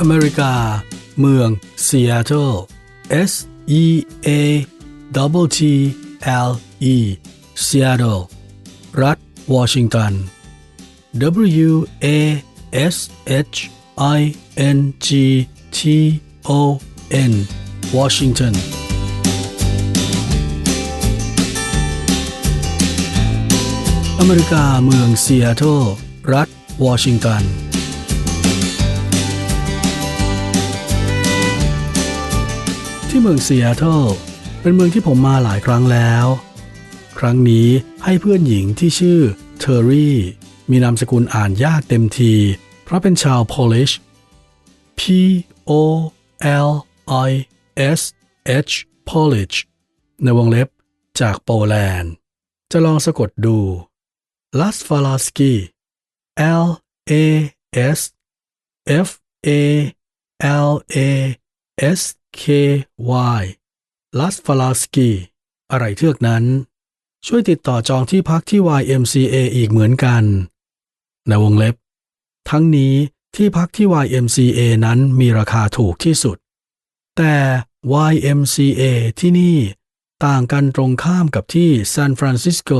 อเมริกา เมืองซีแอตเทิล S E A T T L E Seattle รัฐวอชิงตัน W A S H I N G T O N Washington อเมริกาเมืองซีแอตเทิลรัฐวอชิงตัน ที่เมืองซีแอตเทิลเป็นเมืองที่ผมมาหลายครั้งแล้ว ครั้งนี้ให้เพื่อนหญิงที่ชื่อเทอร์รี่มีนามสกุลอ่านยากเต็มที เพราะเป็นชาวโพลิช P O L I S H Polish ในวงเล็บจากโปแลนด์ จะลองสะกดดู l a s f a l a s k i L A S F A L A S K Y ลัสฟลาสกีอะไรเทือกนั้น ช่วยติดต่อจองที่พักที่ YMCA อีกเหมือนกัน ในวงเล็บ ทั้งนี้ที่พักที่ YMCA นั้นมีราคาถูกที่สุด แต่ YMCA ที่นี่ต่างกันตรงข้ามกับที่ซานฟรานซิสโก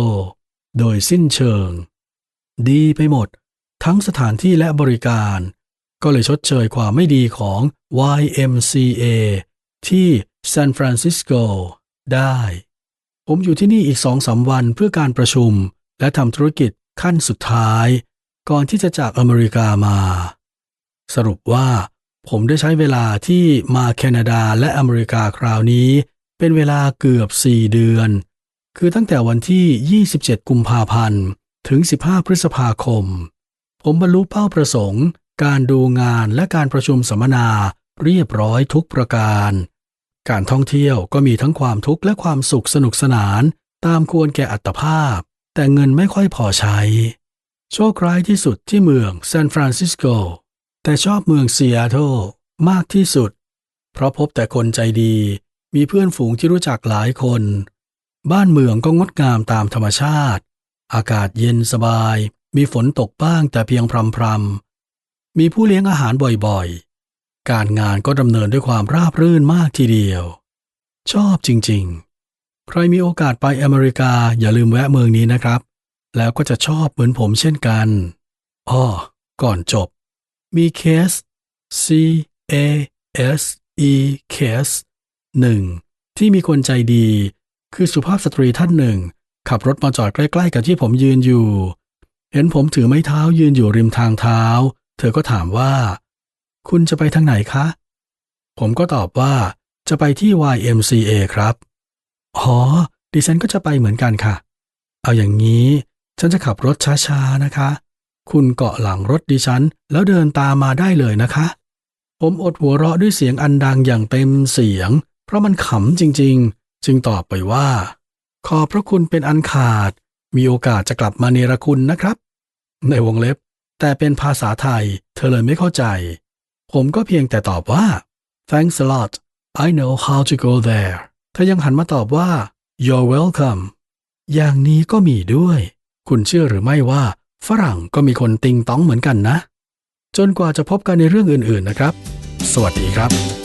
โดยสิ้นเชิง ดีไปหมด ทั้งสถานที่และบริการ ก็เลยชดเชยความไม่ดีของ YMCA ที่ซานฟรานซิสโกได้ ผมอยู่ที่นี่อีกสองสาวันเพื่อการประชุม และทำธุรกิจขั้นสุดท้าย ก่อนที่จะจากอเมริกามา สรุปว่าผมได้ใช้เวลาที่มาแคนาดาและอเมริกาคราวนี้ เป็นเวลาเกือบ 4 เดือน คือตั้งแต่วันที่ 27 กุมภาพันธ์ ถึง 15 พฤษภาคม ผมบรรลุเป้าประสงค์ การดูงานและการประชุมสัมมนาเรียบร้อยทุกประการ การท่องเที่ยวก็มีทั้งความทุกข์และความสุขสนุกสนานตามควรแก่อัตภาพ แต่เงินไม่ค่อยพอใช้ โชคร้ายที่สุดที่เมืองซานฟรานซิสโก แต่ชอบเมืองซีแอตเทิลมากที่สุด เพราะพบแต่คนใจดี มีเพื่อนฝูงที่รู้จักหลายคน บ้านเมืองก็งดงามตามธรรมชาติ อากาศเย็นสบาย มีฝนตกบ้างแต่เพียงพรำๆ มีผู้เลี้ยงอาหารบ่อยๆ การงานก็ดำเนินด้วยความราบรื่นมากทีเดียว ชอบจริงๆ ใครมีโอกาสไปอเมริกาอย่าลืมแวะเมืองนี้นะครับ แล้วก็จะชอบเหมือนผมเช่นกันอ้อก่อนจบ มีเคส C A S E เคสหนึ่งที่มีคนใจดี คือสุภาพสตรีท่านหนึ่ง ขับรถมาจอดใกล้ ๆ กับที่ผมยืนอยู่ เห็นผมถือไม้เท้ายืนอยู่ริมทางเท้า เธอก็ถามว่า คุณจะไปทางไหนคะ ผมก็ตอบว่าจะไปที่ YMCA ครับ อ๋อ ดิฉันก็จะไปเหมือนกันค่ะ เอาอย่างนี้ ฉันจะขับรถช้าๆนะคะ คุณเกาะหลังรถดิฉัน แล้วเดินตามมาได้เลยนะคะ ผมอดหัวเราะด้วยเสียงอันดังอย่างเต็มเสียง เพราะมันขำจริงๆ จึงตอบไปว่า ขอบพระคุณเป็นอันขาด มีโอกาสจะกลับมาเนรคุณนะครับ ในวงเล็บ แต่เป็นภาษาไทยเธอเลยไม่เข้าใจ ผมก็เพียงแต่ตอบว่า thanks a lot I know how to go there เธอยังหันมาตอบว่า you're welcome อย่างนี้ก็มีด้วย คุณเชื่อหรือไม่ว่า ฝรั่งก็มีคนติงต้องเหมือนกันนะ จนกว่าจะพบกันในเรื่องอื่นๆนะครับ สวัสดีครับ